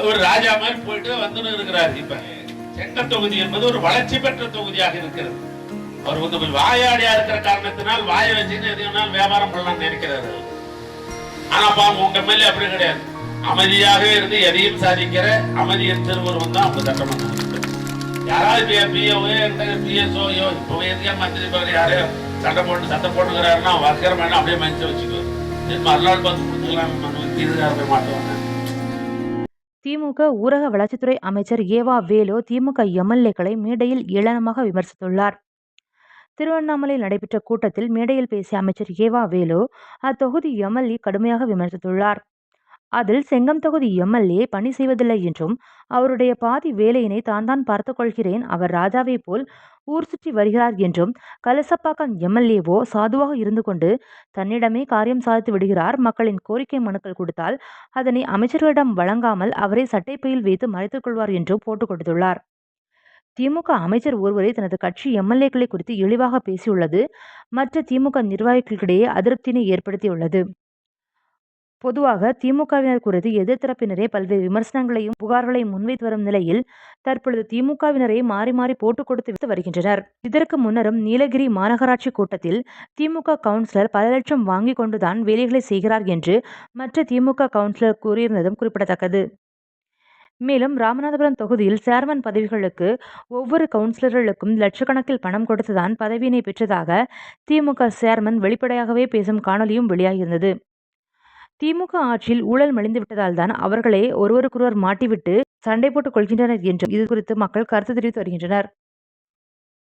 ஒரு ராஜா மாதிரி போயிட்டு வந்துன்னு இருக்கிறார். இப்ப செங்கல் தொகுதி என்பது ஒரு வளர்ச்சி பெற்ற தொகுதியாக இருக்கிறது. அவர் வந்து கொஞ்சம் வாயாடியா இருக்கிற காரணத்தினால் வாயை வச்சுன்னு எது வியாபாரம் பண்ணலாம்னு நினைக்கிறாரு. ஆனா பாவம் உங்க மேல அப்படி கிடையாது. அமைதியாக இருந்து எதையும் சாதிக்கிற அமைதியின் திருவுருவம் தான் அவங்க சட்டமன்ற யாராவது பிஓவே பிஎஸ்ஓயோ இப்போ எதுக்கே மந்திரி பேர் யாரு சண்டை போட்டு சட்டை போட்டுக்கிறாருன்னா வக்கரம் அப்படியே மனுச்சு வச்சுக்குவார். மறுநாள் பார்த்து கொடுத்துக்கலாம் தீர்வு போய் மாட்டோம். திமுக ஊரக வளர்ச்சித்துறை அமைச்சர் ஏவா வேலு திமுக எம்எல்ஏக்களை மேடையில் ஏளனமாக விமர்சித்துள்ளார். திருவண்ணாமலையில் நடைபெற்ற கூட்டத்தில் மேடையில் பேசிய அமைச்சர் ஏவா வேலு அத்தொகுதி எம்எல்ஏ கடுமையாக விமர்சித்துள்ளார். அதில் செங்கம் தொகுதி எம்எல்ஏ பணி செய்வதில்லை என்றும் அவருடைய பாதி வேலையினை தான் தான் பார்த்து கொள்கிறேன் அவர் ராஜாவை போல் ஊர் சுற்றி வருகிறார் என்றும் கலசப்பாக்கம் எம்எல்ஏவோ சாதுவாக இருந்து கொண்டு தன்னிடமே காரியம் சாதித்து விடுகிறார் மக்களின் கோரிக்கை மனுக்கள் கொடுத்தால் அதனை அமைச்சர்களிடம் வழங்காமல் அவரை சட்டைப்பையில் வைத்து மறைத்துக் கொள்வார் என்றும் போட்டுக் கொடுத்துள்ளார். திமுக அமைச்சர் ஒருவரை தனது கட்சி எம்எல்ஏக்களை குறித்து இழிவாக பேசியுள்ளது. மற்ற திமுக நிர்வாகிகளிடையே அதிருப்தியினை ஏற்படுத்தியுள்ளது. பொதுவாக திமுகவினர் குறித்து எதிர்த்தரப்பினரே பல்வேறு விமர்சனங்களையும் புகார்களையும் முன்வைத்து வரும் நிலையில் தற்பொழுது திமுகவினரை மாறி மாறி போட்டுக் கொடுத்து வருகின்றனர். இதற்கு முன்னரும் நீலகிரி மாநகராட்சி கூட்டத்தில் திமுக கவுன்சிலர் பல லட்சம் வாங்கி கொண்டுதான் வேலைகளை செய்கிறார் என்று மற்ற திமுக கவுன்சிலர் கூறியிருந்ததும் குறிப்பிடத்தக்கது. மேலும் ராமநாதபுரம் தொகுதியில் சேர்மன் பதவிகளுக்கு ஒவ்வொரு கவுன்சிலர்களுக்கும் லட்சக்கணக்கில் பணம் கொடுத்துதான் பதவியினை பெற்றதாக திமுக சேர்மன் வெளிப்படையாகவே பேசும் காணொலியும் வெளியாகியிருந்தது. திமுக ஆட்சியில் ஊழல் மலிந்து விட்டதால் தான் அவர்களே ஒருவருக்கொருவர் மாட்டிவிட்டு சண்டை போட்டுக் கொள்கின்றனர் என்றும் இது குறித்து மக்கள் கருத்து தெரிவித்து வருகின்றனர்.